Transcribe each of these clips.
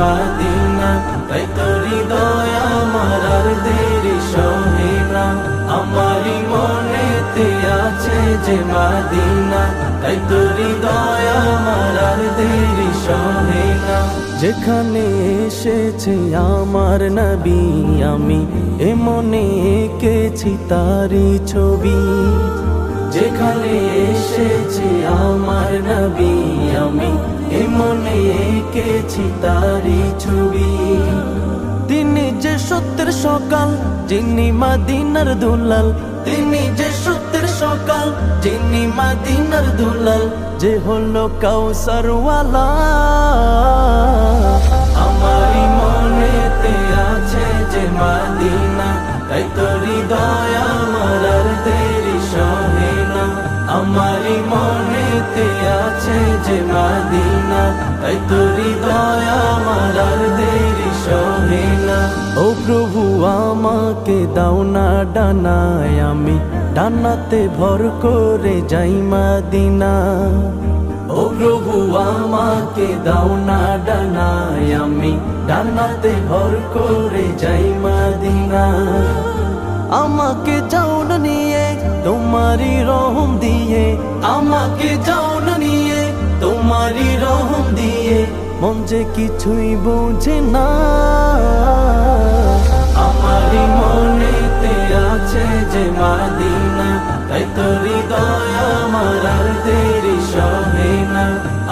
মাদিনা, তাই তো হৃদয় আমার আর দেরি সহে না। আমারই মনেতে আছে যে মাদিনা, তাই তো হৃদয় আমার আর দেরি যেখানে এসেছে আমার নবী, আমি এ মনে এঁকেছি তারি ছবি। যেখানে এসেছে আমার নবী, আমি এ মনে এঁকেছি তারি ছবি। তিনি যে সত্যের সকাল, যিনি মাদিনার দুলাল। তিনি যে সত্যের সকাল, যিনি মাদিনার দুলাল। যে হলো কাউসারওয়ালা। আমারই মনেতে আছে যে মাদিনা, তাই তো হৃদয় আমার দেরি সহে না। মনেতে আছে যে মাদিনা, তাই তো আমাকে দাও না ডানায় আমি। ডানাতে ভর করে যাই মাদিনা। ও প্রভু, আমাকে দাও না ডানায় আমি। ডানাতে ভর করে যাই মাদিনা। আমাকে যাও না নিয়ে, তোমারই রহম দিয়ে। আমাকে যাও না নিয়ে, তোমারই রহম দিয়ে। মন যে কিছুই বোঝে না। যে মাদিনা, তাই তো হৃদয় আমার আর দেরি সহে না।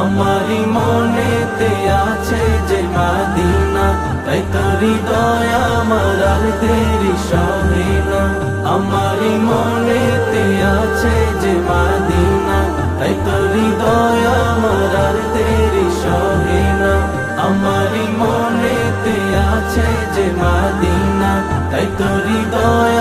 আমারই মনেতে আছে যে মাদিনা, তাই তো হৃদয় আমার আর দেরি সহে না। আমারই মনেতে আছে যে মাদিনা, তাই তো হৃদয় আমার আর দেরি সহে না। আমারই মনেতে আছে যে মাদিনা, তাই তো হৃদয়